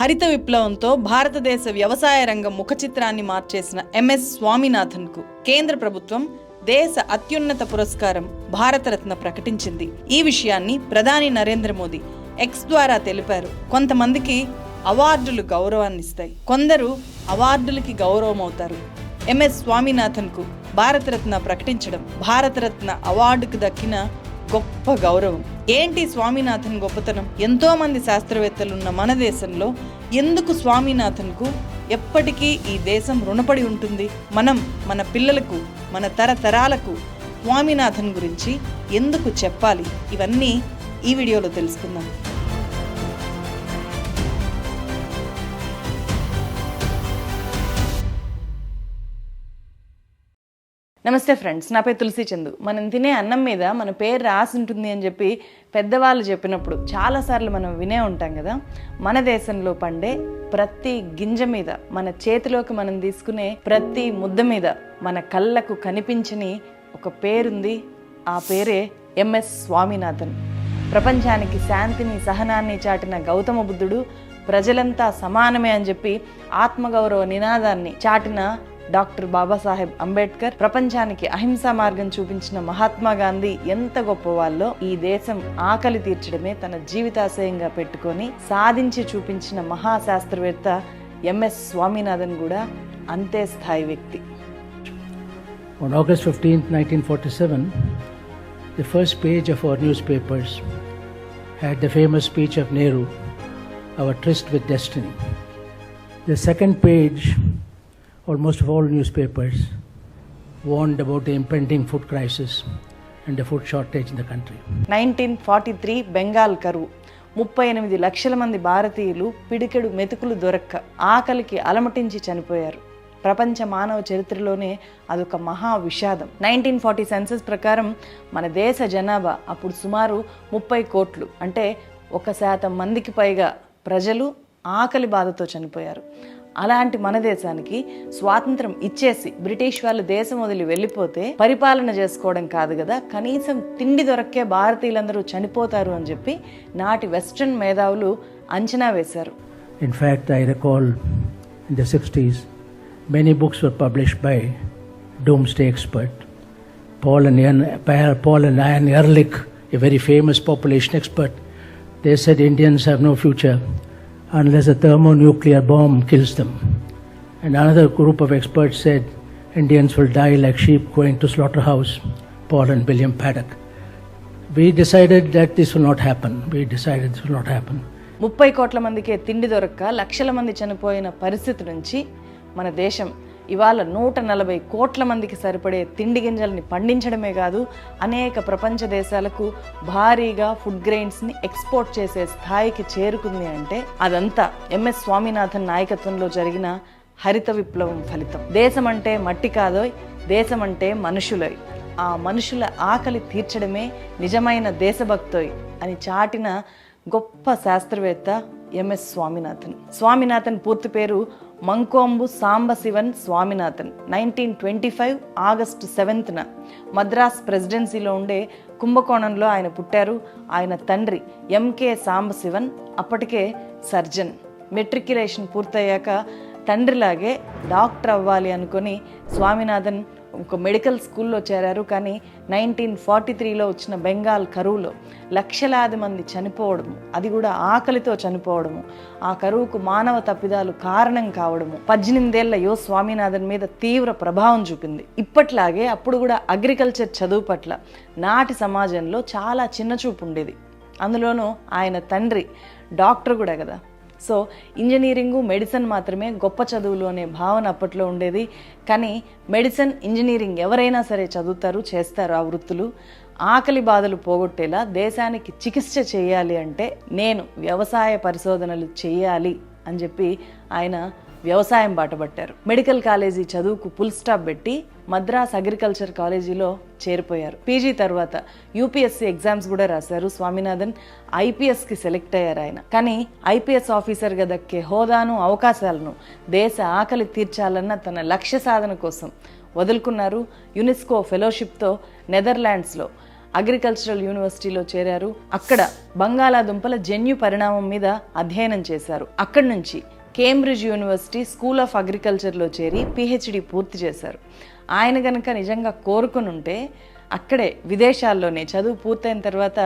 హరిత విప్లవంతో భారతదేశ వ్యవసాయ రంగం ముఖ చిత్రాన్ని మార్చేసిన ఎంఎస్ స్వామినాథన్కు కేంద్ర ప్రభుత్వం దేశ అత్యున్నత పురస్కారం భారతరత్న ప్రకటించింది. ఈ విషయాన్ని ప్రధాని నరేంద్ర మోదీ ఎక్స్ ద్వారా తెలిపారు. కొంతమందికి అవార్డులు గౌరవాన్నిస్తాయి. కొందరు అవార్డులకి గౌరవం అవుతారు ఎంఎస్ స్వామినాథన్కు భారతరత్న ప్రకటించడం భారతరత్న అవార్డుకు దక్కిన గొప్ప గౌరవం. ఏంటి స్వామినాథన్ గొప్పతనం? ఎంతోమంది శాస్త్రవేత్తలున్న మన దేశంలో ఎందుకు స్వామినాథన్కు ఎప్పటికీ ఈ దేశం రుణపడి ఉంటుంది? మనం మన పిల్లలకు మన తరతరాలకు స్వామినాథన్ గురించి ఎందుకు చెప్పాలి? ఇవన్నీ ఈ వీడియోలో తెలుసుకుందాం. నమస్తే ఫ్రెండ్స్ నా పేరు తులసి చందు. మనం తినే అన్నం మీద మన పేరు రాసి ఉంటుంది అని చెప్పి పెద్దవాళ్ళు చెప్పినప్పుడు చాలాసార్లు మనం వినే ఉంటాం కదా. మన దేశంలో పండే ప్రతి గింజ మీద మన చేతిలోకి మనం తీసుకునే ప్రతి ముద్ద మీద మన కళ్ళకు కనిపించని ఒక పేరుంది. ఆ పేరే ఎంఎస్ స్వామినాథన్. ప్రపంచానికి శాంతిని సహనాన్ని చాటిన గౌతమ బుద్ధుడు ప్రజలంతా సమానమే అని చెప్పి ఆత్మగౌరవ నినాదాన్ని చాటిన డాక్టర్ బాబాసాహెబ్ అంబేద్కర్ ప్రపంచానికి అహింసా మార్గం చూపించిన మహాత్మా గాంధీ ఎంత గొప్ప వాళ్ళో ఈ దేశం ఆకలి తీర్చడమే తన జీవితాశయంగా పెట్టుకొని సాధించి చూపించిన మహాశాస్త్రవేత్త ఎంఎస్ స్వామినాథన్ కూడా అంతే స్థాయి వ్యక్తి On August 15, 1947, the first page of our newspapers had the famous speech of Nehru, Our Tryst with Destiny. The second page, almost of all newspapers, warned about the impending food crisis and the food shortage in the country. Nineteen forty three Bengal కరువు ముప్పై ఎనిమిది లక్షల మంది భారతీయులు పిడికెడు మెతుకులు దొరక్క ఆకలికి అలమటించి చనిపోయారు. ప్రపంచ మానవ చరిత్రలోనే అదొక మహా విషాదం. నైన్టీన్ ఫార్టీ సెన్సస్ ప్రకారం మన దేశ జనాభా అప్పుడు సుమారు ముప్పై కోట్లు అంటే ఒక శాతం మందికి పైగా ప్రజలు ఆకలి బాధతో చనిపోయారు. అలాంటి మన దేశానికి స్వాతంత్రం ఇచ్చేసి బ్రిటిష్ వాళ్ళు దేశం వదిలి వెళ్ళిపోతే పరిపాలన చేసుకోవడం కాదు కదా. కనీసం తిండి దొరక్కే భారతీయులందరూ చనిపోతారు అని చెప్పి నాటి వెస్ట్రన్ మేధావులు అంచనా వేశారు. In fact I recall in the sixties many books were publish by doomsday expert Paul Paul Ehrlich a very famous population expert they said Indians have no future unless a thermonuclear bomb kills them. And another group of experts said Indians will die like sheep going to slaughterhouse. Paul and William Paddock. We decided that this will not happen. We decided this will not happen. ముప్పై కోట్ల మందికే తిండి దొరక్క లక్షల మంది చనిపోయిన పరిస్థితి నుంచి మన దేశం ఇవాళ నూట నలభై కోట్ల మందికి సరిపడే తిండి గింజల్ని పండించడమే కాదు అనేక ప్రపంచ దేశాలకు భారీగా ఫుడ్ గ్రెయిన్స్ని ఎక్స్పోర్ట్ చేసే స్థాయికి చేరుకుంది అంటే అదంతా ఎంఎస్ స్వామినాథన్ నాయకత్వంలో జరిగిన హరిత విప్లవం ఫలితం. దేశం అంటే మట్టి కాదోయ్ దేశం అంటే మనుషులై ఆ మనుషుల ఆకలి తీర్చడమే నిజమైన దేశభక్తోయ్ అని చాటిన గొప్ప శాస్త్రవేత్త ఎంఎస్ స్వామినాథన్. స్వామినాథన్ పూర్తి పేరు Mankombu Sambasivan Swaminathan. Nineteen twenty five August సెవెంత్న Madras ప్రెసిడెన్సీలో ఉండే కుంభకోణంలో ఆయన పుట్టారు. ఆయన తండ్రి ఎంకే సాంబశివన్ అప్పటికే సర్జన్. మెట్రిక్యులేషన్ పూర్తయ్యాక తండ్రిలాగే డాక్టర్ అవ్వాలి అనుకొని స్వామినాథన్ ఒక మెడికల్ స్కూల్లో చేరారు కానీ నైన్టీన్ ఫార్టీ త్రీలో వచ్చిన బెంగాల్ కరువులో లక్షలాది మంది చనిపోవడము అది కూడా ఆకలితో చనిపోవడము ఆ కరువుకు మానవ తప్పిదాలు కారణం కావడము పద్దెనిమిదేళ్ళ యో స్వామినాథన్ మీద తీవ్ర ప్రభావం చూపింది. ఇప్పట్లాగే అప్పుడు కూడా అగ్రికల్చర్ చదువు పట్ల నాటి సమాజంలో చాలా చిన్నచూపు ఉండేది. అందులోనూ ఆయన తండ్రి డాక్టర్ కూడా కదా. సో ఇంజనీరింగు మెడిసిన్ మాత్రమే గొప్ప చదువులు అనే భావన అప్పట్లో ఉండేది. కానీ మెడిసిన్ ఇంజనీరింగ్ ఎవరైనా సరే చదువుతారు చేస్తారు ఆ వృత్తులు. ఆకలి బాధలు పోగొట్టేలా దేశానికి చికిత్స చేయాలి అంటే నేను వ్యవసాయ పరిశోధనలు చేయాలి అని చెప్పి ఆయన వ్యవసాయం బాటపట్టారు మెడికల్ కాలేజీ చదువుకు ఫుల్ స్టాప్ పెట్టి మద్రాస్ అగ్రికల్చర్ కాలేజీలో చేరిపోయారు. పీజీ తర్వాత యూపీఎస్సీ ఎగ్జామ్స్ కూడా రాశారు స్వామినాథన్. ఐపీఎస్కి సెలెక్ట్ అయ్యారు ఆయన. కానీ ఐపీఎస్ ఆఫీసర్గా దక్కే హోదాను అవకాశాలను దేశ ఆకలి తీర్చాలన్న తన లక్ష్య సాధన కోసం వదులుకున్నారు. యునెస్కో ఫెలోషిప్తో నెదర్లాండ్స్లో అగ్రికల్చరల్ యూనివర్సిటీలో చేరారు. అక్కడ బంగాళాదుంపల జన్యు పరిణామం మీద అధ్యయనం చేశారు. అక్కడి నుంచి కేంబ్రిడ్జ్ యూనివర్సిటీ స్కూల్ ఆఫ్ అగ్రికల్చర్లో చేరి పిహెచ్డి పూర్తి చేశారు. ఆయన కనుక నిజంగా కోరుకుని ఉంటే అక్కడే విదేశాల్లోనే చదువు పూర్తయిన తర్వాత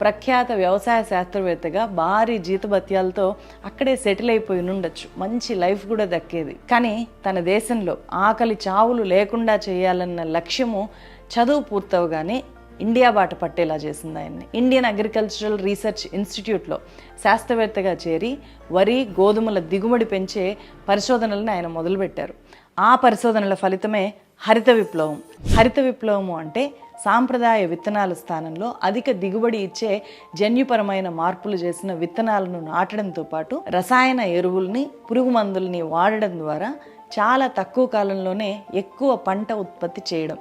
ప్రఖ్యాత వ్యవసాయ శాస్త్రవేత్తగా భారీ జీతభత్యాలతో అక్కడే సెటిల్ అయిపోయి ఉండొచ్చు మంచి లైఫ్ కూడా దక్కేది. కానీ తన దేశంలో ఆకలి చావులు లేకుండా చేయాలన్న లక్ష్యము చదువు పూర్తవగానే ఇండియా బాట పట్టేలా చేసింది ఆయన్ని. ఇండియన్ అగ్రికల్చరల్ రీసెర్చ్ ఇన్స్టిట్యూట్లో శాస్త్రవేత్తగా చేరి వరి గోధుమల దిగుబడి పెంచే పరిశోధనలను ఆయన మొదలుపెట్టారు. ఆ పరిశోధనల ఫలితమే హరిత విప్లవం. హరిత విప్లవము అంటే సాంప్రదాయ విత్తనాల స్థానంలో అధిక దిగుబడి ఇచ్చే జన్యుపరమైన మార్పులు చేసిన విత్తనాలను నాటడంతో పాటు రసాయన ఎరువుల్ని పురుగు మందుల్ని వాడడం ద్వారా చాలా తక్కువ కాలంలోనే ఎక్కువ పంట ఉత్పత్తి చేయడం.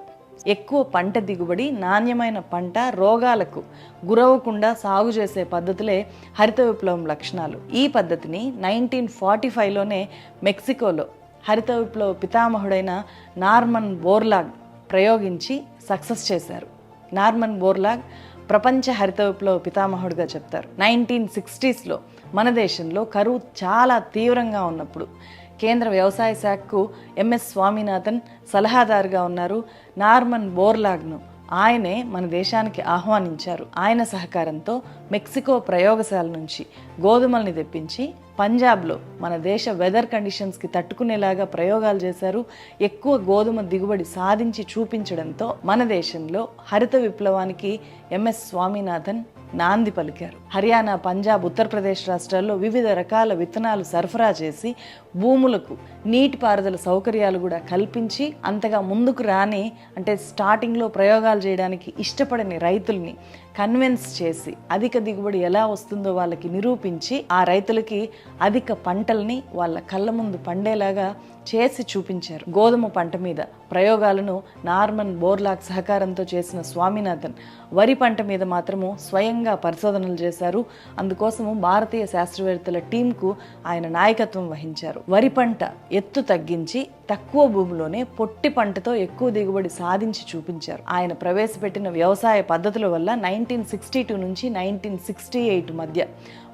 ఎక్కువ పంట దిగుబడి నాణ్యమైన పంట రోగాలకు గురవకుండా సాగు చేసే పద్ధతులే హరిత విప్లవం లక్షణాలు. ఈ పద్ధతిని నైన్టీన్ ఫార్టీ ఫైవ్లోనే మెక్సికోలో హరిత విప్లవ పితామహుడైన నార్మన్ బోర్లాగ్ ప్రయోగించి సక్సెస్ చేశారు. నార్మన్ బోర్లాగ్ ప్రపంచ హరిత విప్లవ పితామహుడుగా చెప్తారు. నైన్టీన్ సిక్స్టీస్లో మన దేశంలో కరువు చాలా తీవ్రంగా ఉన్నప్పుడు కేంద్ర వ్యవసాయ శాఖకు ఎంఎస్ స్వామినాథన్ సలహాదారుగా ఉన్నారు. నార్మన్ బోర్లాగ్ను ఆయనే మన దేశానికి ఆహ్వానించారు. ఆయన సహకారంతో మెక్సికో ప్రయోగశాల నుంచి గోధుమల్ని తెప్పించి పంజాబ్లో మన దేశ వెదర్ కండిషన్స్కి తట్టుకునేలాగా ప్రయోగాలు చేశారు. ఎక్కువ గోధుమ దిగుబడి సాధించి చూపించడంతో మన దేశంలో హరిత విప్లవానికి ఎంఎస్ స్వామినాథన్ నాంది పలికారు. హర్యానా పంజాబ్ ఉత్తరప్రదేశ్ రాష్ట్రాల్లో వివిధ రకాల విత్తనాలు సరఫరా చేసి భూములకు నీటిపారుదల సౌకర్యాలు కూడా కల్పించి అంతగా ముందుకు రాని అంటే స్టార్టింగ్లో ప్రయోగాలు చేయడానికి ఇష్టపడని రైతుల్ని కన్విన్స్ చేసి అధిక దిగుబడి ఎలా వస్తుందో వాళ్ళకి నిరూపించి ఆ రైతులకి అధిక పంటల్ని వాళ్ళ కళ్ళ ముందు పండేలాగా చేసి చూపించారు. గోధుమ పంట మీద ప్రయోగాలను నార్మన్ బోర్లాక్ సహకారంతో చేసిన స్వామినాథన్ వరి పంట మీద మాత్రము స్వయంగా పరిశోధనలు చేశారు. అందుకోసము భారతీయ శాస్త్రవేత్తల టీంకు ఆయన నాయకత్వం వహించారు. వరి పంట ఎత్తు తగ్గించి తక్కువ భూమిలోనే పొట్టి పంటతో ఎక్కువ దిగుబడి సాధించి చూపించారు. ఆయన ప్రవేశపెట్టిన వ్యవసాయ పద్ధతుల వల్ల నైన్టీన్ సిక్స్టీ టూ నుంచి నైన్టీన్ సిక్స్టీ ఎయిట్ మధ్య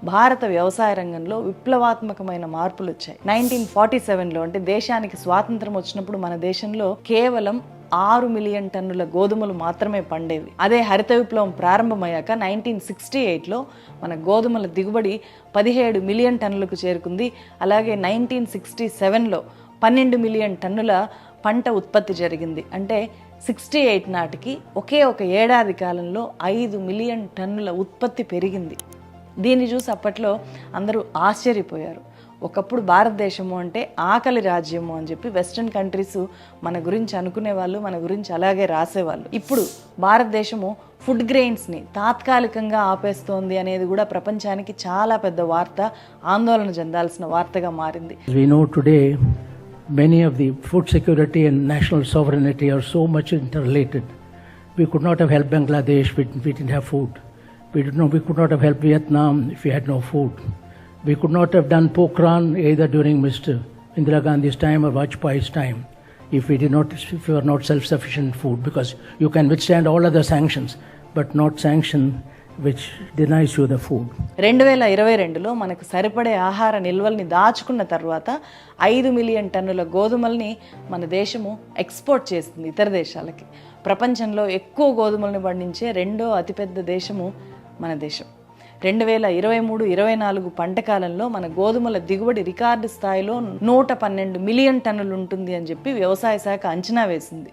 భారత వ్యవసాయ రంగంలో విప్లవాత్మకమైన మార్పులు వచ్చాయి. నైన్టీన్ ఫార్టీ సెవెన్లో అంటే దేశానికి స్వాతంత్రం వచ్చినప్పుడు మన దేశంలో కేవలం ఆరు మిలియన్ టన్నుల గోధుమలు మాత్రమే పండేవి. అదే హరిత విప్లవం ప్రారంభమయ్యాక నైన్టీన్ సిక్స్టీ ఎయిట్లో మన గోధుమల దిగుబడి పదిహేడు మిలియన్ టన్నులకు చేరుకుంది. అలాగే నైన్టీన్ సిక్స్టీ సెవెన్లో పన్నెండు మిలియన్ టన్నుల పంట ఉత్పత్తి జరిగింది. అంటే సిక్స్టీ ఎయిట్ నాటికి ఒకే ఒక ఏడాది కాలంలో ఐదు మిలియన్ టన్నుల ఉత్పత్తి పెరిగింది. దీన్ని చూసి అప్పట్లో అందరూ ఆశ్చర్యపోయారు. ఒకప్పుడు భారతదేశము అంటే ఆకలి రాజ్యము అని చెప్పి వెస్ట్రన్ కంట్రీస్ మన గురించి అనుకునేవాళ్ళు మన గురించి అలాగే రాసేవాళ్ళు. ఇప్పుడు భారతదేశము ఫుడ్ గ్రెయిన్స్ని తాత్కాలికంగా ఆపేస్తోంది అనేది కూడా ప్రపంచానికి చాలా పెద్ద వార్త ఆందోళన చెందాల్సిన వార్తగా మారింది. We know today many of the food security and national sovereignty are so much interrelated. We could not have helped Bangladesh if we didn't have food. We, did not, we could not have helped Vietnam if we had no food. We could not have done Pokhran either during Mr. Indira Gandhi's time or Vajpayee's time if we did not, if we were not self-sufficient food because you can withstand all other sanctions but not sanction which denies you the food రెండు వేల ఇరవై రెండులో మనకు సరిపడే ఆహార నిల్వల్ని దాచుకున్న తర్వాత ఐదు మిలియన్ టన్నుల గోధుమల్ని మన దేశము ఎక్స్పోర్ట్ చేస్తుంది ఇతర దేశాలకి. ప్రపంచంలో ఎక్కువ గోధుమల్ని పండించే రెండో అతిపెద్ద దేశము మన దేశం. రెండు వేల ఇరవై మూడు ఇరవై నాలుగు పంట కాలంలో మన గోధుమల దిగుబడి రికార్డు స్థాయిలో నూట పన్నెండు మిలియన్ టన్నులు ఉంటుంది అని చెప్పి వ్యవసాయ శాఖ అంచనా వేసింది.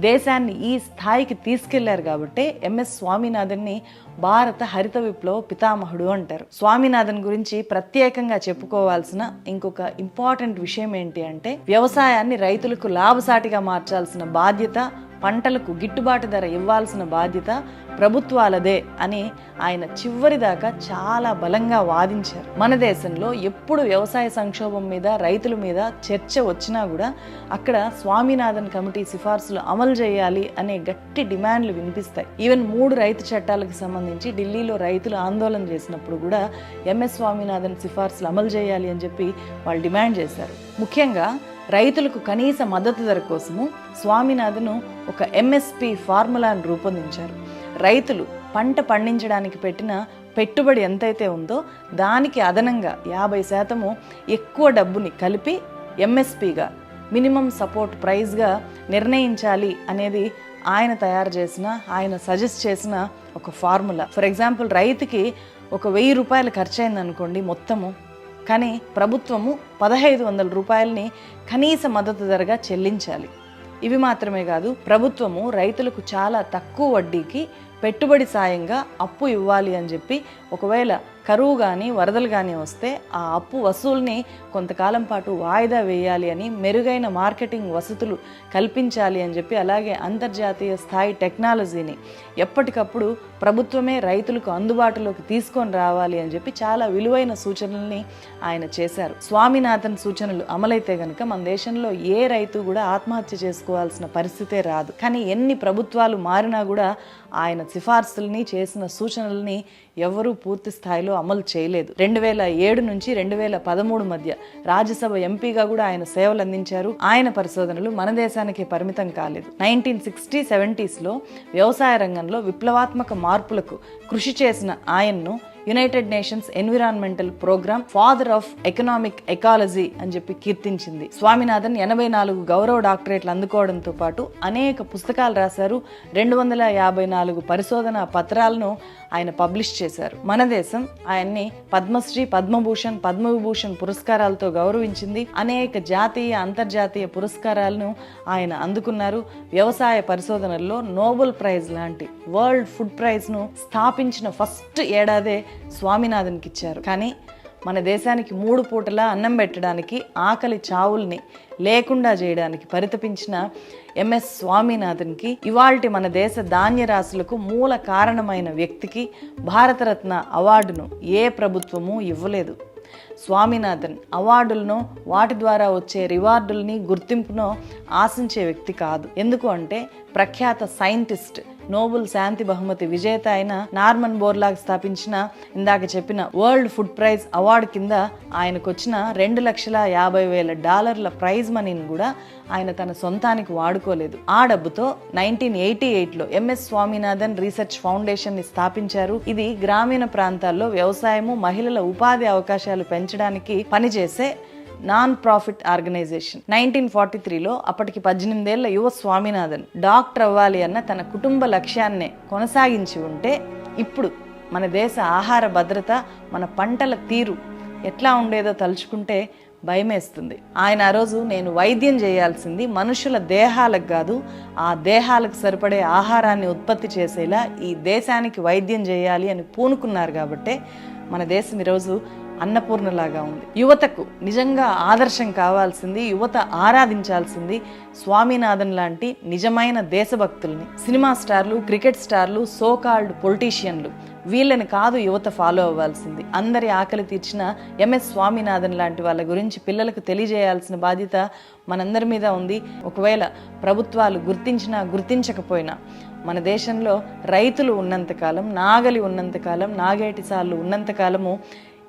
దేశాన్ని ఈ స్థాయికి తీసుకెళ్ళారు కాబట్టి ఎంఎస్ స్వామినాథన్ని భారత హరిత విప్లవ పితామహుడు అంటారు. స్వామినాథన్ గురించి ప్రత్యేకంగా చెప్పుకోవాల్సిన ఇంకొక ఇంపార్టెంట్ విషయం ఏంటి అంటే వ్యవసాయాన్ని రైతులకు లాభసాటిగా మార్చాల్సిన బాధ్యత పంటలకు గిట్టుబాటు ధర ఇవ్వాల్సిన బాధ్యత ప్రభుత్వాలదే అని ఆయన చివరి దాకా చాలా బలంగా వాదించారు. మన దేశంలో ఎప్పుడు వ్యవసాయ సంక్షోభం మీద రైతుల మీద చర్చ వచ్చినా కూడా అక్కడ స్వామినాథన్ కమిటీ సిఫార్సులు అమలు చేయాలి అనే గట్టి డిమాండ్లు వినిపిస్తాయి. ఈవెన్ మూడు రైతు చట్టాలకు సంబంధించి ఢిల్లీలో రైతులు ఆందోళన చేసినప్పుడు కూడా ఎంఎస్ స్వామినాథన్ సిఫార్సులు అమలు చేయాలి అని చెప్పి వాళ్ళు డిమాండ్ చేశారు. ముఖ్యంగా రైతులకు కనీస మద్దతు ధర కోసము స్వామినాథను ఒక ఎంఎస్పి ఫార్ములాను రూపొందించారు. రైతులు పంట పండించడానికి పెట్టిన పెట్టుబడి ఎంతైతే ఉందో దానికి అదనంగా యాభై శాతము ఎక్కువ డబ్బుని కలిపి ఎంఎస్పిగా మినిమం సపోర్ట్ ప్రైస్గా నిర్ణయించాలి అనేది ఆయన తయారు చేసిన ఆయన సజెస్ట్ చేసిన ఒక ఫార్ములా. ఫర్ ఎగ్జాంపుల్ రైతుకి ఒక వెయ్యి రూపాయలు ఖర్చు అయిందనుకోండి మొత్తము. కానీ ప్రభుత్వము పదహైదు వందల రూపాయలని కనీస మద్దతు ధరగా చెల్లించాలి. ఇవి మాత్రమే కాదు ప్రభుత్వము రైతులకు చాలా తక్కువ వడ్డీకి పెట్టుబడి సాయంగా అప్పు ఇవ్వాలి అని చెప్పి ఒకవేళ కరువు కానీ వరదలు కానీ వస్తే ఆ అప్పు వసూల్ని కొంతకాలం పాటు వాయిదా వేయాలి అని మెరుగైన మార్కెటింగ్ వసతులు కల్పించాలి అని చెప్పి అలాగే అంతర్జాతీయ స్థాయి టెక్నాలజీని ఎప్పటికప్పుడు ప్రభుత్వమే రైతులకు అందుబాటులోకి తీసుకొని రావాలి అని చెప్పి చాలా విలువైన సూచనల్ని ఆయన చేశారు. స్వామినాథన్ సూచనలు అమలైతే గనుక మన దేశంలో ఏ రైతు కూడా ఆత్మహత్య చేసుకోవాల్సిన పరిస్థితే రాదు. కానీ ఎన్ని ప్రభుత్వాలు మారినా కూడా ఆయన సిఫార్సుల్ని చేసిన సూచనల్ని ఎవరూ పూర్తి స్థాయిలో అమలు చేయలేదు. రెండు వేల ఏడు నుంచి రెండు వేల పదమూడు మధ్య రాజ్యసభ ఎంపీగా కూడా ఆయన సేవలు అందించారు. ఆయన పరిశోధనలు మన దేశానికి పరిమితం కాలేదు. నైన్టీన్ సిక్స్టీ సెవెంటీస్లో వ్యవసాయ రంగంలో విప్లవాత్మక మార్పులకు కృషి చేసిన ఆయన్ను United Nations Environmental Programme father of economic ecology అని చెప్పి కీర్తించింది. స్వామినాథన్ ఎనభై నాలుగు గౌరవ డాక్టరేట్లు అందుకోవడంతో పాటు అనేక పుస్తకాలు రాశారు. రెండు వందల యాభై నాలుగు పరిశోధన పత్రాలను ఆయన పబ్లిష్ చేశారు. మన దేశం ఆయన్ని పద్మశ్రీ పద్మభూషణ్ పద్మవిభూషణ్ పురస్కారాలతో గౌరవించింది. అనేక జాతీయ అంతర్జాతీయ పురస్కారాలను ఆయన అందుకున్నారు. వ్యవసాయ పరిశోధనల్లో నోబెల్ ప్రైజ్ లాంటి వరల్డ్ ఫుడ్ ప్రైజ్ను స్థాపించిన ఫస్ట్ ఏడాదే స్వామినాథన్కి ఇచ్చారు కానీ మన దేశానికి మూడు పూటలా అన్నం పెట్టడానికి ఆకలి చావుల్ని లేకుండా చేయడానికి పరితపించిన ఎంఎస్ స్వామినాథన్కి ఇవాల్టి మన దేశ ధాన్య రాశులకు మూల కారణమైన వ్యక్తికి భారతరత్న అవార్డును ఏ ప్రభుత్వము ఇవ్వలేదు. స్వామినాథన్ అవార్డులను వాటి ద్వారా వచ్చే రివార్డుల్ని గుర్తింపును ఆశించే వ్యక్తి కాదు. ఎందుకు అంటే ప్రఖ్యాత సైంటిస్ట్ నోబుల్ శాంతి బహుమతి విజేత అయిన నార్మన్ బోర్లాగ్ స్థాపించిన ఇందాక చెప్పిన వరల్డ్ ఫుడ్ ప్రైజ్ అవార్డు కింద ఆయనకు వచ్చిన రెండు లక్షల యాభై వేల డాలర్ల ప్రైజ్ మనీని కూడా ఆయన తన సొంతానికి వాడుకోలేదు. ఆ డబ్బుతో నైన్టీన్ ఎయిటీ ఎయిట్లో ఎంఎస్ స్వామినాథన్ రీసెర్చ్ ఫౌండేషన్ని స్థాపించారు. ఇది గ్రామీణ ప్రాంతాల్లో వ్యవసాయము మహిళల ఉపాధి అవకాశాలు పెంచడానికి పనిచేసే non profit organisation nineteen forty త్రీలో అప్పటికి పద్దెనిమిదేళ్ళ యువ స్వామినాథన్ డాక్టర్ అవ్వాలి అన్న తన కుటుంబ లక్ష్యాన్నే కొనసాగించి ఉంటే ఇప్పుడు మన దేశ ఆహార భద్రత మన పంటల తీరు ఎట్లా ఉండేదో తలుచుకుంటే భయమేస్తుంది. ఆయన ఆ రోజు నేను వైద్యం చేయాల్సింది మనుషుల దేహాలకు కాదు ఆ దేహాలకు సరిపడే ఆహారాన్ని ఉత్పత్తి చేసేలా ఈ దేశానికి వైద్యం చేయాలి అని పూనుకున్నారు కాబట్టే మన దేశం ఈరోజు అన్నపూర్ణలాగా ఉంది. యువతకు నిజంగా ఆదర్శం కావాల్సింది యువత ఆరాధించాల్సింది స్వామినాథన్ లాంటి నిజమైన దేశభక్తుల్ని. సినిమా స్టార్లు క్రికెట్ స్టార్లు సోకాల్డ్ పొలిటీషియన్లు. వీళ్ళని కాదు యువత ఫాలో అవ్వాల్సింది. అందరి ఆకలి తీర్చిన ఎంఎస్ స్వామినాథన్ లాంటి వాళ్ళ గురించి పిల్లలకు తెలియజేయాల్సిన బాధ్యత మనందరి మీద ఉంది. ఒకవేళ ప్రభుత్వాలు గుర్తించినా గుర్తించకపోయినా మన దేశంలో రైతులు ఉన్నంతకాలం నాగలి ఉన్నంతకాలం నాగేటి సార్లు ఉన్నంతకాలము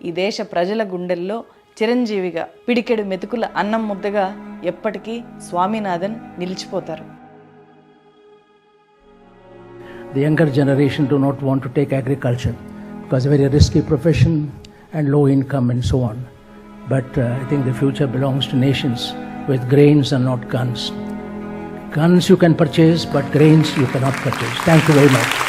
ఈ దేశ ప్రజల గుండెల్లో చిరంజీవిగా పిడికెడు మెతుకుల అన్నం ముద్దగా ఎప్పటికీ Swaminathan నిలిచిపోతారు The younger generation do not want to take agriculture because a very risky profession and low income and so on. But uh, I think the future belongs to nations with grains and not guns. Guns you can purchase, but grains you cannot purchase. Thank you very much.